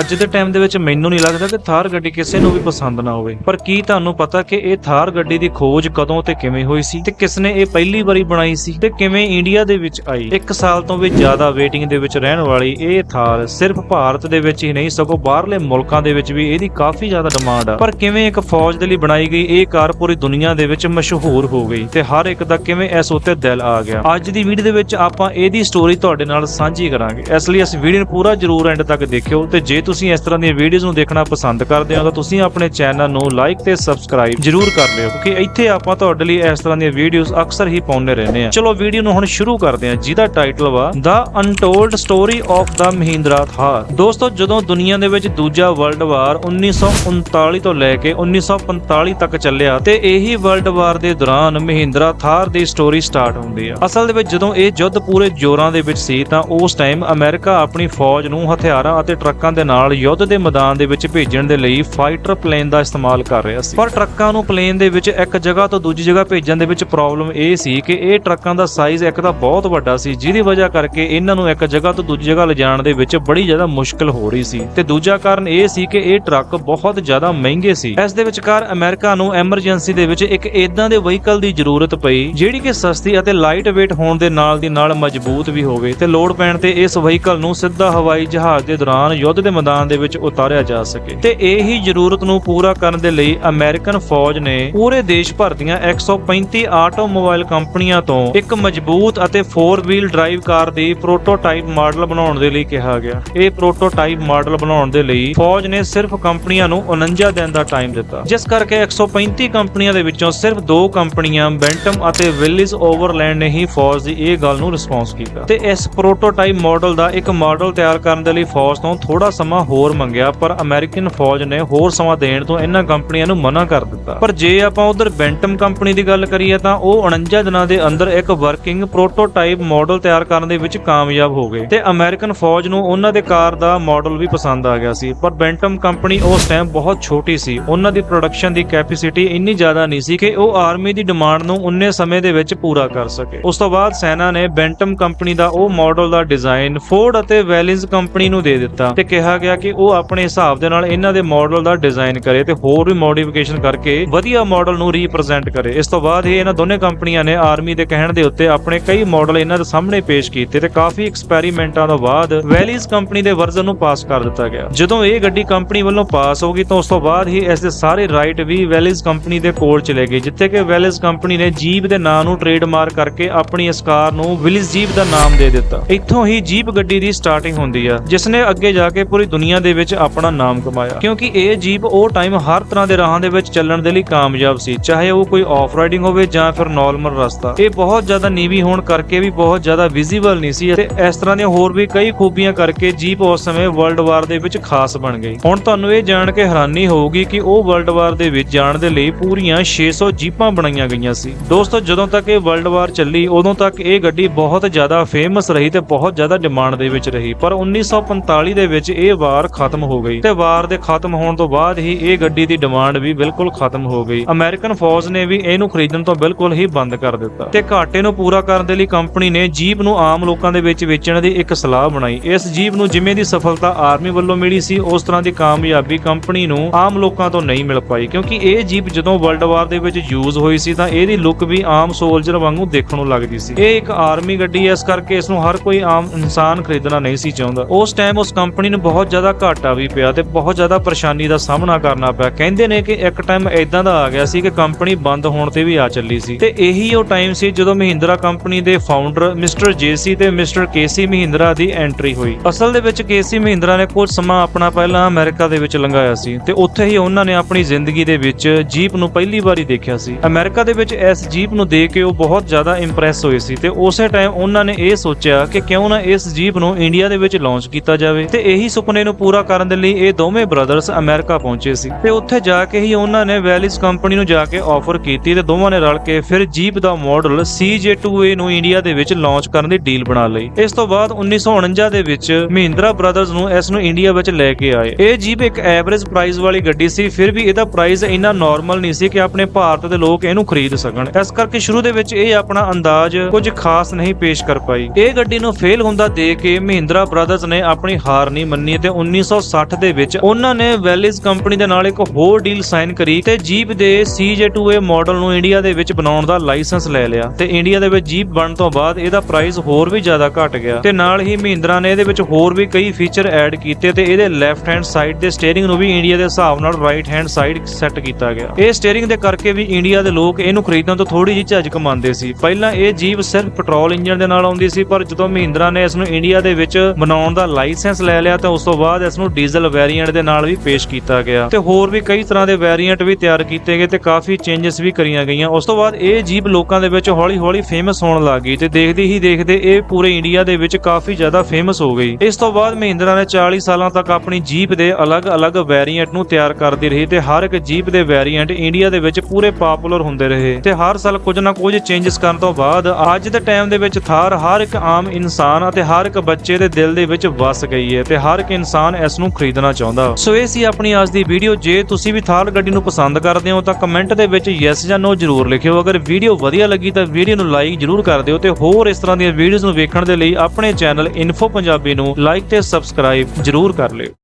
ਅੱਜ ਦੇ ਟਾਈਮ ਦੇ ਵਿੱਚ ਮੈਨੂੰ ਨਹੀਂ ਲੱਗਦਾ ਕਿ ਥਾਰ ਗੱਡੀ ਕਿਸੇ ਨੂੰ ਵੀ ਪਸੰਦ ਨਾ ਹੋਵੇ। ਪਰ ਕੀ ਤੁਹਾਨੂੰ ਪਤਾ ਕਿ ਇਹ ਥਾਰ ਗੱਡੀ ਦੀ ਖੋਜ ਕਦੋਂ ਤੇ ਕਿਵੇਂ ਹੋਈ ਸੀ? ਤੇ ਕਿਸ ਨੇ ਇਹ ਪਹਿਲੀ ਵਾਰੀ ਬਣਾਈ ਸੀ? ਤੇ ਕਿਵੇਂ ਇੰਡੀਆ ਦੇ ਵਿੱਚ ਆਈ? ਇੱਕ ਸਾਲ ਤੋਂ ਵੀ ਜ਼ਿਆਦਾ ਵੇਟਿੰਗ ਦੇ ਵਿੱਚ ਰਹਿਣ ਵਾਲੀ ਇਹ ਥਾਰ ਸਿਰਫ ਭਾਰਤ ਦੇ ਵਿੱਚ ਹੀ ਨਹੀਂ, ਸਗੋਂ ਬਾਹਰਲੇ ਮੁਲਕਾਂ ਦੇ ਵਿੱਚ ਵੀ ਇਹਦੀ ਕਾਫੀ ਜ਼ਿਆਦਾ ਡਿਮਾਂਡ ਆ। ਪਰ ਕਿਵੇਂ ਇੱਕ ਫੌਜ ਦੇ ਲਈ ਬਣਾਈ ਗਈ ਇਹ ਕਾਰ ਪੂਰੀ ਦੁਨੀਆ ਦੇ ਵਿੱਚ ਮਸ਼ਹੂਰ ਹੋ ਗਈ ਤੇ ਹਰ ਇੱਕ ਦਾ ਕਿਵੇਂ ਇਸ ਉੱਤੇ ਦਿਲ ਆ ਗਿਆ? ਅੱਜ ਦੀ ਵੀਡੀਓ ਦੇ ਵਿੱਚ ਆਪਾਂ ਇਹਦੀ ਸਟੋਰੀ ਤੁਹਾਡੇ ਨਾਲ ਸਾਂਝੀ ਕਰਾਂਗੇ। ਇਸ ਲਈ ਇਸ ਵੀਡੀਓ ਨੂੰ ਪੂਰਾ ਜਰੂਰ ਐਂਡ ਤੱਕ ਦੇਖਿਓ ਤੇ ਜੇ ਤੁਸੀਂ ਇਸ ਤਰ੍ਹਾਂ ਦੀਆਂ ਵੀਡੀਓਜ਼ ਨੂੰ ਦੇਖਣਾ ਪਸੰਦ ਕਰਦੇ ਹੋ ਤਾਂ ਤੁਸੀਂ ਆਪਣੇ ਚੈਨਲ ਨੂੰ ਲਾਈਕ ਤੇ ਸਬਸਕ੍ਰਾਈਬ ਜਰੂਰ ਕਰ ਲਿਓ, ਕਿਉਂਕਿ ਇੱਥੇ ਆਪਾਂ ਤੁਹਾਡੇ ਲਈ ਇਸ ਤਰ੍ਹਾਂ ਦੀਆਂ ਵੀਡੀਓਜ਼ ਅਕਸਰ ਹੀ ਪਾਉਂਦੇ ਰਹਿੰਦੇ ਹਾਂ। ਚਲੋ ਵੀਡੀਓ ਨੂੰ ਹੁਣ ਸ਼ੁਰੂ ਕਰਦੇ ਹਾਂ, ਜਿਹਦਾ ਟਾਈਟਲ ਵਾ the untold story of the Mahindra Thar ਦੋਸਤੋ, ਜਦੋਂ ਦੁਨੀਆ ਦੇ ਵਿੱਚ ਦੂਜਾ ਵਰਲਡ ਵਾਰ 1939 ਤੋਂ ਲੈ ਕੇ 1945 ਤੱਕ ਚੱਲਿਆ ਤੇ ਇਹੀ ਵਰਲਡ ਵਾਰ ਦੇ ਦੌਰਾਨ ਮਹਿੰਦਰਾ ਥਾਰ ਦੀ ਸਟੋਰੀ ਸਟਾਰਟ ਹੁੰਦੀ ਆ। ਅਸਲ ਦੇ ਵਿੱਚ ਜਦੋਂ ਇਹ ਯੁੱਧ ਪੂਰੇ ਜ਼ੋਰਾਂ ਦੇ ਵਿੱਚ ਸੀ ਤਾਂ ਉਸ ਟਾਈਮ ਅਮਰੀਕਾ ਆਪਣੀ ਫੌਜ ਨੂੰ ਹਥਿਆਰਾਂ ਅਤੇ ਟਰੱਕਾਂ ਦੇ ਨਾਲ ਨਾਲ ਯੁੱਧ ਦੇ ਮੈਦਾਨ ਦੇ ਵਿੱਚ ਭੇਜਣ ਦੇ ਲਈ ਫਾਈਟਰ ਪਲੇਨ ਦਾ ਇਸਤੇਮਾਲ ਕਰ ਰਿਹਾ ਸੀ। ਪਰ ਟਰੱਕਾਂ ਨੂੰ ਪਲੇਨ ਦੇ ਵਿੱਚ ਇੱਕ ਜਗ੍ਹਾ ਤੋਂ ਦੂਜੀ ਜਗ੍ਹਾ ਭੇਜਣ ਦੇ ਵਿੱਚ ਪ੍ਰੋਬਲਮ ਇਹ ਸੀ ਕਿ ਇਹ ਟਰੱਕਾਂ ਦਾ ਸਾਈਜ਼ ਇੱਕ ਤਾਂ ਬਹੁਤ ਵੱਡਾ ਸੀ, ਜਿਹਦੀ ਵਜ੍ਹਾ ਕਰਕੇ ਇਹਨਾਂ ਨੂੰ ਇੱਕ ਜਗ੍ਹਾ ਤੋਂ ਦੂਜੀ ਜਗ੍ਹਾ ਲਿਜਾਣ ਦੇ ਵਿੱਚ ਬੜੀ ਜ਼ਿਆਦਾ ਮੁਸ਼ਕਲ ਹੋ ਰਹੀ ਸੀ। ਤੇ ਦੂਜਾ ਕਾਰਨ ਇਹ ਸੀ ਕਿ ਇਹ ਟਰੱਕ ਬਹੁਤ ਜ਼ਿਆਦਾ ਮਹਿੰਗੇ ਸੀ। ਇਸ ਦੇ ਵਿਚਕਾਰ ਅਮਰੀਕਾ ਨੂੰ ਐਮਰਜੈਂਸੀ ਦੇ ਵਿੱਚ ਇੱਕ ਇਦਾਂ ਦੇ ਵਹੀਕਲ ਦੀ ਜ਼ਰੂਰਤ ਪਈ, ਜਿਹੜੀ ਕਿ ਸਸਤੀ ਅਤੇ ਲਾਈਟ weight ਹੋਣ ਦੇ ਨਾਲ ਦੀ ਨਾਲ ਮਜ਼ਬੂਤ ਵੀ ਹੋਵੇ। ਤੇ ਲੋਡ ਪੈਣ ਤੇ ਇਸ ਵਹੀਕਲ ਨੂੰ ਸਿੱਧਾ ਹਵਾਈ ਜਹਾਜ਼ ਦੇ ਦੌਰਾਨ ਯੁੱਧ ਦੇ ਮੈਦਾਨ ਦੇ ਵਿੱਚ ਉਤਾਰਿਆ ਜਾ ਸਕੇ। ਤੇ ਇਹੀ ਜ਼ਰੂਰਤ ਨੂੰ ਪੂਰਾ ਕਰਨ ਦੇ ਲਈ ਅਮਰੀਕਨ ਫੌਜ ਨੇ ਪੂਰੇ ਦੇਸ਼ ਭਰ ਦੀਆਂ 135 ਆਟੋਮੋਬਾਈਲ ਕੰਪਨੀਆਂ ਤੋਂ ਇੱਕ ਮਜ਼ਬੂਤ ਅਤੇ 4 ਵੀਲ ਡਰਾਈਵ ਕਾਰ ਦੀ ਪ੍ਰੋਟੋਟਾਈਪ ਮਾਡਲ ਬਣਾਉਣ ਦੇ ਲਈ ਕਿਹਾ ਗਿਆ। ਇਹ ਪ੍ਰੋਟੋਟਾਈਪ ਮਾਡਲ ਬਣਾਉਣ ਦੇ ਲਈ ਫੌਜ ਨੇ ਸਿਰਫ ਕੰਪਨੀਆਂ ਨੂੰ 49 ਦਿਨ ਦਾ ਟਾਈਮ ਦਿੱਤਾ। ਜਿਸ ਕਰਕੇ 135 ਕੰਪਨੀਆਂ ਦੇ ਵਿੱਚੋਂ ਸਿਰਫ ਦੋ ਕੰਪਨੀਆਂ ਬੈਂਟਮ ਅਤੇ ਵਿਲਿਸ ਓਵਰਲੈਂਡ ਨੇ ਹੀ ਫੌਜ ਦੀ ਇਹ ਗੱਲ ਨੂੰ ਰਿਸਪੌਂਸ ਕੀਤਾ। ਤੇ ਇਸ ਪ੍ਰੋਟੋਟਾਈਪ ਮਾਡਲ ਦਾ ਇੱਕ ਮਾਡਲ ਤਿਆਰ ਕਰਨ ਦੇ ਲਈ ਫੌਜ ਤੋਂ ਥੋੜਾ ਸਮਾਂ ਸਮਾਂ ਹੋਰ ਮੰਗਿਆ, ਪਰ ਅਮਰੀਕਨ ਫੌਜ ਨੇ ਹੋਰ ਸਮਾਂ ਦੇਣ ਤੋਂ ਇਹਨਾਂ ਕੰਪਨੀਆਂ ਨੂੰ ਮਨਾ ਕਰ ਦਿੱਤਾ। ਪਰ ਜੇ ਆਪਾਂ ਉਧਰ ਬੈਂਟਮ ਕੰਪਨੀ ਦੀ ਗੱਲ ਕਰੀਏ, ਤਾਂ ਉਹ 49 ਦਿਨਾਂ ਦੇ ਅੰਦਰ ਇੱਕ ਵਰਕਿੰਗ ਪ੍ਰੋਟੋਟਾਈਪ ਮਾਡਲ ਤਿਆਰ ਕਰਨ ਦੇ ਵਿੱਚ ਕਾਮਯਾਬ ਹੋ ਗਏ। ਤੇ ਅਮਰੀਕਨ ਫੌਜ ਨੂੰ ਉਹਨਾਂ ਦੇ ਕਾਰ ਦਾ ਮਾਡਲ ਵੀ ਪਸੰਦ ਆ ਗਿਆ ਸੀ। ਪਰ ਬੈਂਟਮ ਕੰਪਨੀ ਉਸ ਟਾਈਮ ਬਹੁਤ ਛੋਟੀ ਸੀ। ਉਹਨਾਂ ਦੀ ਪ੍ਰੋਡਕਸ਼ਨ ਦੀ ਕੈਪੈਸਿਟੀ ਇੰਨੀ ਜ਼ਿਆਦਾ ਨਹੀਂ ਸੀ ਕਿ ਉਹ ਆਰਮੀ ਦੀ ਡਿਮਾਂਡ ਨੂੰ ਉਨੇ ਸਮੇਂ ਦੇ ਵਿੱਚ ਪੂਰਾ ਕਰ ਸਕੇ। ਉਸ ਤੋਂ ਬਾਅਦ ਸੈਨਾ ਨੇ ਬੈਂਟਮ ਕੰਪਨੀ ਦਾ ਉਹ ਮਾਡਲ ਦਾ ਡਿਜ਼ਾਈਨ ਫੋਰਡ ਅਤੇ ਵੈਲਿੰਸ ਕੰਪਨੀ ਨੂੰ ਦੇ ਦਿੱਤਾ ਤੇ ਕਿਹਾ ਗਿਆ ਕਿ ਉਹ ਆਪਣੇ ਹਿਸਾਬ ਦੇ ਨਾਲ ਇਹਨਾਂ ਦੇ ਮਾਡਲ ਦਾ ਡਿਜ਼ਾਈਨ ਕਰੇ ਤੇ ਹੋਰ ਵੀ ਮੋਡੀਫਿਕੇਸ਼ਨ ਕਰਕੇ ਵਧੀਆ ਮਾਡਲ ਨੂੰ ਰੀਪ੍ਰੈਜ਼ੈਂਟ ਕਰੇ। ਇਸ ਤੋਂ ਬਾਅਦ ਹੀ ਇਹਨਾਂ ਦੋਨੇ ਕੰਪਨੀਆਂ ਨੇ ਆਰਮੀ ਦੇ ਕਹਿਣ ਦੇ ਉੱਤੇ ਆਪਣੇ ਕਈ ਮਾਡਲ ਇਹਨਾਂ ਦੇ ਸਾਹਮਣੇ ਪੇਸ਼ ਕੀਤੇ ਤੇ ਕਾਫੀ ਐਕਸਪੈਰੀਮੈਂਟਾਂ ਤੋਂ ਬਾਅਦ ਵੈਲਿਸ ਕੰਪਨੀ ਦੇ ਵਰਜ਼ਨ ਨੂੰ ਪਾਸ ਕਰ ਦਿੱਤਾ ਗਿਆ। ਜਦੋਂ ਇਹ ਗੱਡੀ ਕੰਪਨੀ ਵੱਲੋਂ ਪਾਸ ਹੋ ਗਈ ਤਾਂ ਉਸ ਤੋਂ ਬਾਅਦ ਹੀ ਇਸ ਦੇ ਸਾਰੇ ਰਾਈਟ ਵੀ ਵੈਲਿਸ ਕੰਪਨੀ ਦੇ ਕੋਲ ਚਲੇ ਗਏ, ਜਿੱਥੇ ਕਿ ਵੈਲਿਸ ਕੰਪਨੀ ਨੇ ਜੀਪ ਦੇ ਨਾਂ ਨੂੰ ਟ੍ਰੇਡਮਾਰਕ ਕਰਕੇ ਆਪਣੀ ਇਸ ਕਾਰ ਨੂੰ ਵਿਲਿਸ ਜੀਪ ਦਾ ਨਾਮ ਦੇ ਦਿੱਤਾ। ਇੱਥੋਂ ਹੀ ਜੀਪ ਗੱਡੀ ਦੀ ਸਟਾਰਟਿੰਗ ਹੁੰਦੀ ਆ ਜਿਸ ਨੇ ਅੱਗੇ ਜਾ ਕੇ ਪੂਰੀ ਦੁਨੀਆ ਦੇ ਵਿੱਚ ਆਪਣਾ ਨਾਮ ਕਮਾਇਆ। ਕਿਉਂਕਿ ਇਹ ਜੀਪ ਉਹ ਟਾਈਮ ਹਰ ਤਰ੍ਹਾਂ ਦੇ ਰਾਹਾਂ ਦੇ ਵਿੱਚ ਚੱਲਣ ਦੇ ਲਈ ਕਾਮਯਾਬ ਸੀ, ਚਾਹੇ ਉਹ ਕੋਈ ਆਫ ਰਾਈਡਿੰਗ ਹੋਵੇ ਜਾਂ ਫਿਰ ਨਾਰਮਲ ਰਸਤਾ। ਇਹ ਬਹੁਤ ਜ਼ਿਆਦਾ ਨੀਵੀਂ ਹੋਣ ਕਰਕੇ ਵੀ ਬਹੁਤ ਜ਼ਿਆਦਾ ਵਿਜ਼ੀਬਲ ਨਹੀਂ ਸੀ ਅਤੇ ਇਸ ਤਰ੍ਹਾਂ ਦੀਆਂ ਹੋਰ ਵੀ ਕਈ ਖੂਬੀਆਂ ਕਰਕੇ ਜੀਪ ਉਸ ਸਮੇਂ ਵਰਲਡ ਵਾਰ ਦੇ ਵਿੱਚ ਖਾਸ ਬਣ ਗਈ। ਹੁਣ ਤੁਹਾਨੂੰ ਇਹ ਜਾਣ ਕੇ ਹੈਰਾਨੀ ਹੋਊਗੀ ਕਿ ਉਹ ਵਰਲਡ ਵਾਰ ਦੇ ਵਿੱਚ ਜਾਣ ਦੇ ਲਈ ਪੂਰੀਆਂ 600 ਜੀਪਾਂ ਬਣਾਈਆਂ ਗਈਆਂ ਸੀ। ਦੋਸਤੋ, ਜਦੋਂ ਤੱਕ ਇਹ ਵਰਲਡ ਵਾਰ ਚੱਲੀ, ਉਦੋਂ ਤੱਕ ਇਹ ਗੱਡੀ ਬਹੁਤ ਜ਼ਿਆਦਾ ਫੇਮਸ ਰਹੀ ਤੇ ਬਹੁਤ ਜ਼ਿਆਦਾ ਡਿਮਾਂਡ ਦੇ ਵਿੱਚ ਰਹੀ। ਪਰ 1945 ਦੇ ਵਿੱਚ ਇਹ ਵਾਰ ਖਤਮ ਹੋ ਗਈ ਤੇ ਵਾਰ ਦੇ ਖਤਮ ਹੋਣ ਤੋਂ ਬਾਅਦ ਹੀ ਇਹ ਗੱਡੀ ਦੀ ਡਿਮਾਂਡ ਵੀ ਬਿਲਕੁਲ ਖਤਮ ਹੋ ਗਈ। ਅਮਰੀਕਨ ਫੌਜ ਨੇ ਵੀ ਇਹਨੂੰ ਖਰੀਦਣ ਤੋਂ ਬਿਲਕੁਲ ਹੀ ਬੰਦ ਕਰ ਦਿੱਤਾ। ਤੇ ਘਾਟੇ ਨੂੰ ਪੂਰਾ ਕਰਨ ਦੇ ਲਈ ਕੰਪਨੀ ਨੇ ਜੀਪ ਨੂੰ ਆਮ ਲੋਕਾਂ ਦੇ ਵਿੱਚ ਵੇਚਣ ਦੀ ਇੱਕ ਸਲਾਹ ਬਣਾਈ। ਇਸ ਜੀਪ ਨੂੰ ਜਿਵੇਂ ਦੀ ਸਫਲਤਾ ਆਰਮੀ ਵੱਲੋਂ ਮਿਲੀ ਸੀ, ਉਸ ਤਰ੍ਹਾਂ ਦੀ ਕਾਮਯਾਬੀ ਕੰਪਨੀ ਨੂੰ ਆਮ ਲੋਕਾਂ ਤੋਂ ਨਹੀਂ ਮਿਲ ਪਾਈ, ਕਿਉਂਕਿ ਇਹ ਜੀਪ ਜਦੋਂ ਵਰਲਡ ਵਾਰ ਦੇ ਵਿੱਚ ਯੂਜ਼ ਹੋਈ ਸੀ ਤਾਂ ਇਹਦੀ ਲੁੱਕ ਵੀ ਆਮ ਸੋਲਜਰ ਵਾਂਗੂ ਦੇਖਣ ਨੂੰ ਲੱਗਦੀ ਸੀ। ਇਹ ਇੱਕ ਆਰਮੀ ਗੱਡੀ ਹੈ, ਇਸ ਕਰਕੇ ਇਸ ਨੂੰ ਹਰ ਕੋਈ ਆਮ ਇਨਸਾਨ ਖਰੀਦਣਾ ਨਹੀਂ ਸੀ ਚਾਹੁੰਦਾ। ਉਸ ਟਾਈਮ ਉਸ ਕੰਪਨੀ ਨੂੰ ਬਹੁਤ ਜ਼ਿਆਦਾ ਘਾਟਾ ਵੀ ਪਿਆ ਤੇ ਬਹੁਤ ਜ਼ਿਆਦਾ ਪਰੇਸ਼ਾਨੀ ਦਾ ਸਾਹਮਣਾ ਕਰਨਾ ਪਿਆ। ਕਹਿੰਦੇ ਨੇ ਕਿ ਇੱਕ ਟਾਈਮ ਇਦਾਂ ਦਾ ਆ ਗਿਆ ਸੀ ਕਿ ਕੰਪਨੀ ਬੰਦ ਹੋਣ ਤੇ ਵੀ ਆ ਚੱਲੀ ਸੀ। ਤੇ ਇਹੀ ਉਹ ਟਾਈਮ ਸੀ ਜਦੋਂ ਮਹਿੰਦਰਾ ਕੰਪਨੀ ਦੇ ਫਾਊਂਡਰ ਮਿਸਟਰ ਜੇਸੀ ਤੇ ਮਿਸਟਰ ਕੇਸੀ ਮਹਿੰਦਰਾ ਦੀ ਐਂਟਰੀ ਹੋਈ। ਅਸਲ ਦੇ ਵਿੱਚ ਕੇਸੀ ਮਹਿੰਦਰਾ ਨੇ ਕੁਝ ਸਮਾਂ ਆਪਣਾ ਪਹਿਲਾਂ ਅਮਰੀਕਾ ਦੇ ਵਿੱਚ ਲੰਘਾਇਆ ਸੀ ਤੇ ਉੱਥੇ ਹੀ ਉਹਨਾਂ ਨੇ ਆਪਣੀ ਜ਼ਿੰਦਗੀ ਦੇ ਵਿੱਚ ਜੀਪ ਨੂੰ ਪਹਿਲੀ ਵਾਰੀ ਦੇਖਿਆ ਸੀ। ਅਮਰੀਕਾ ਦੇ ਵਿੱਚ ਇਸ ਜੀਪ ਨੂੰ ਦੇਖ ਕੇ ਉਹ ਬਹੁਤ ਜ਼ਿਆਦਾ ਇੰਪ੍ਰੈਸ ਹੋਏ ਸੀ ਤੇ ਉਸੇ ਟਾਈਮ ਉਹਨਾਂ ਨੇ ਇਹ ਸੋਚਿਆ ਕਿ ਕਿਉਂ ਨਾ ਇਸ ਜੀਪ ਨੂੰ ਇੰਡੀਆ ਦੇ ਵਿੱਚ ਲਾਂਚ ਕੀਤਾ ਜਾਵੇ। ਤੇ ਇਹੀ ਸੁਪਨੇ ਨੂੰ ਪੂਰਾ ਕਰਨ ਦੇ ਲਈ ਇਹ ਦੋਵੇਂ ਬ੍ਰਦਰਸ ਅਮਰੀਕਾ ਪਹੁੰਚੇ ਸੀ। ਤੇ ਉੱਥੇ ਜਾ ਕੇ ਹੀ ਉਹਨਾਂ ਨੇ ਵੈਲਿਸ ਕੰਪਨੀ ਨੂੰ ਜਾ ਕੇ ਆਫਰ ਕੀਤੀ ਤੇ ਦੋਵਾਂ ਨੇ ਰਲ ਕੇ ਫਿਰ ਜੀਪ ਦਾ ਮਾਡਲ CJ2A ਨੂੰ ਇੰਡੀਆ ਦੇ ਵਿੱਚ ਲਾਂਚ ਕਰਨ ਦੀ ਡੀਲ ਬਣਾ ਲਈ। ਇਸ ਤੋਂ ਬਾਅਦ 1949 ਦੇ ਵਿੱਚ ਮਹਿੰਦਰਾ ਬ੍ਰਦਰਸ ਨੂੰ ਇਸ ਨੂੰ ਇੰਡੀਆ ਵਿੱਚ ਲੈ ਕੇ ਆਏ। ਇਹ ਜੀਪ ਇੱਕ ਐਵਰੇਜ ਪ੍ਰਾਈਸ ਵਾਲੀ ਗੱਡੀ ਸੀ, ਫਿਰ ਵੀ ਇਹਦਾ ਪ੍ਰਾਈਸ ਇੰਨਾ ਨਾਰਮਲ ਨਹੀਂ ਸੀ ਕਿ ਆਪਣੇ ਭਾਰਤ ਦੇ ਲੋਕ ਇਹਨੂੰ ਖਰੀਦ ਸਕਣ। ਇਸ ਕਰਕੇ ਸ਼ੁਰੂ ਦੇ ਵਿੱਚ ਇਹ ਆਪਣਾ ਅੰਦਾਜ਼ ਕੁਝ ਖਾਸ ਨਹੀਂ ਪੇਸ਼ ਕਰ ਪਾਈ। ਇਹ ਗੱਡੀ ਨੂੰ ਫੇਲ ਹੁੰਦਾ ਦੇਖ ਕੇ ਮਹਿੰਦਰਾ ਬ੍ਰਦਰਸ ਨੇ ਆਪਣੀ ਹਾਰ ਨਹੀਂ ਮੰਨੀ ਤੇ ਤੇ 1960 ਦੇ ਵਿੱਚ ਉਹਨਾਂ ਨੇ ਵੈਲਿਸ ਕੰਪਨੀ ਦੇ ਨਾਲ ਇੱਕ ਹੋਰ ਡੀਲ ਸਾਈਨ ਕਰੀ ਤੇ ਜੀਪ ਦੇ CJ2A ਮਾਡਲ ਨੂੰ ਇੰਡੀਆ ਦੇ ਵਿੱਚ ਬਣਾਉਣ ਦਾ ਲਾਇਸੈਂਸ ਲੈ ਲਿਆ। ਤੇ ਇੰਡੀਆ ਦੇ ਵਿੱਚ ਜੀਪ ਬਣਨ ਤੋਂ ਬਾਅਦ ਇਹਦਾ ਪ੍ਰਾਈਸ ਹੋਰ ਵੀ ਜ਼ਿਆਦਾ ਘਟ ਗਿਆ। ਤੇ ਨਾਲ ਹੀ ਮਹਿੰਦਰਾ ਨੇ ਇਹਦੇ ਵਿੱਚ ਹੋਰ ਵੀ ਕਈ ਫੀਚਰ ਐਡ ਕੀਤੇ ਤੇ ਇਹਦੇ ਲੈਫਟ ਹੈਂਡ ਸਾਈਡ ਦੇ ਸਟੀਅਰਿੰਗ ਨੂੰ ਵੀ ਇੰਡੀਆ ਦੇ ਹਿਸਾਬ ਨਾਲ ਰਾਈਟ ਹੈਂਡ ਸਾਈਡ ਸੈੱਟ ਕੀਤਾ ਗਿਆ। ਇਹ ਸਟੀਅਰਿੰਗ ਦੇ ਕਰਕੇ ਵੀ ਇੰਡੀਆ ਦੇ ਲੋਕ ਇਹਨੂੰ ਖਰੀਦਣ ਤੋਂ ਥੋੜੀ ਜਿਹੀ ਝਿਜਕ ਮੰਨਦੇ ਸੀ। ਪਹਿਲਾਂ ਇਹ ਜੀਪ ਸਿਰਫ ਪੈਟਰੋਲ ਇੰਜਨ ਦੇ ਨਾਲ ਆਉਂਦੀ ਸੀ, ਪਰ ਜਦੋਂ ਮਹਿੰਦਰਾ ਨੇ ਇਸ ਨੂੰ ਇੰਡੀਆ ਦੇ ਵਿੱਚ ਬਣਾਉਣ ਦਾ ਲਾਇਸੈਂਸ ਲੈ ਲਿਆ ਤਾਂ ਉਸ ਤੋਂ ਬਾਅਦ ਇਸ ਨੂੰ ਡੀਜ਼ਲ ਵੇਰੀਐਂਟ ਦੇ ਨਾਲ ਵੀ ਪੇਸ਼ ਕੀਤਾ ਗਿਆ। ਤੇ ਹੋਰ ਵੀ ਕਈ ਤਰ੍ਹਾਂ ਦੇ ਵੇਰੀਐਂਟ ਵੀ ਤਿਆਰ ਕੀਤੇ ਗਏ ਤੇ ਕਾਫੀ ਚੇਂਜਸ ਵੀ ਕਰੀਆਂ ਗਈਆਂ। ਉਸ ਤੋਂ ਬਾਅਦ ਇਹ ਜੀਪ ਲੋਕਾਂ ਦੇ ਵਿੱਚ ਹੌਲੀ-ਹੌਲੀ ਫੇਮਸ ਹੋਣ ਲੱਗ ਗਈ ਤੇ ਦੇਖਦੇ ਹੀ ਦੇਖਦੇ ਇਹ ਪੂਰੇ ਇੰਡੀਆ ਦੇ ਵਿੱਚ ਕਾਫੀ ਜ਼ਿਆਦਾ ਫੇਮਸ ਹੋ ਗਈ। ਇਸ ਤੋਂ ਬਾਅਦ ਮਹਿੰਦਰਾ ਨੇ 40 ਸਾਲਾਂ ਤੱਕ ਆਪਣੀ ਜੀਪ ਦੇ ਅਲੱਗ-ਅਲੱਗ ਵੇਰੀਐਂਟ ਨੂੰ ਤਿਆਰ ਕਰਦੀ ਰਹੀ ਤੇ ਹਰ ਇੱਕ ਜੀਪ ਦੇ ਵੇਰੀਐਂਟ ਇੰਡੀਆ ਦੇ ਵਿੱਚ ਪੂਰੇ ਪਪੂਲਰ ਹੁੰਦੇ ਰਹੇ। ਤੇ ਹਰ ਸਾਲ ਕੁਝ ਨਾ ਕੁਝ ਚੇਂਜਸ ਕਰਨ ਤੋਂ ਬਾਅਦ ਅੱਜ ਦੇ ਟਾਈਮ ਦੇ ਵਿੱਚ ਥਾਰ ਹਰ ਇੱਕ ਆਮ ਇਨਸਾਨ ਅਤੇ ਹਰ ਇੱਕ ਬੱਚੇ ਦੇ ਦਿਲ ਦੇ ਵਿੱਚ ਵਸ ਗਈ ਹੈ ਤੇ ਹਰ ਇੱਕ ਇਨਸਾਨ ਇਸ ਨੂੰ ਖਰੀਦਣਾ ਚਾਹੁੰਦਾ। ਸੋ ਇਹ ਸੀ ਆਪਣੀ ਅੱਜ ਦੀ ਵੀਡੀਓ। ਜੇ ਤੁਸੀਂ ਵੀ ਥਾਰ ਗੱਡੀ ਨੂੰ ਪਸੰਦ ਕਰਦੇ ਹੋ ਤਾਂ ਕਮੈਂਟ ਦੇ ਵਿੱਚ ਯੈਸ ਜਾਂ ਨੋ ਜ਼ਰੂਰ ਲਿਖਿਓ। ਅਗਰ ਵੀਡੀਓ ਵਧੀਆ ਲੱਗੀ ਤਾਂ ਵੀਡੀਓ ਨੂੰ ਲਾਈਕ ਜ਼ਰੂਰ ਕਰ ਦਿਓ ਤੇ ਹੋਰ ਇਸ ਤਰ੍ਹਾਂ ਦੀਆਂ ਵੀਡੀਓਜ਼ ਨੂੰ ਵੇਖਣ ਦੇ ਲਈ ਆਪਣੇ ਚੈਨਲ ਇਨਫੋ ਪੰਜਾਬੀ ਨੂੰ ਲਾਈਕ ਤੇ ਸਬਸਕ੍ਰਾਈਬ ਜ਼ਰੂਰ ਕਰ ਲਿਓ।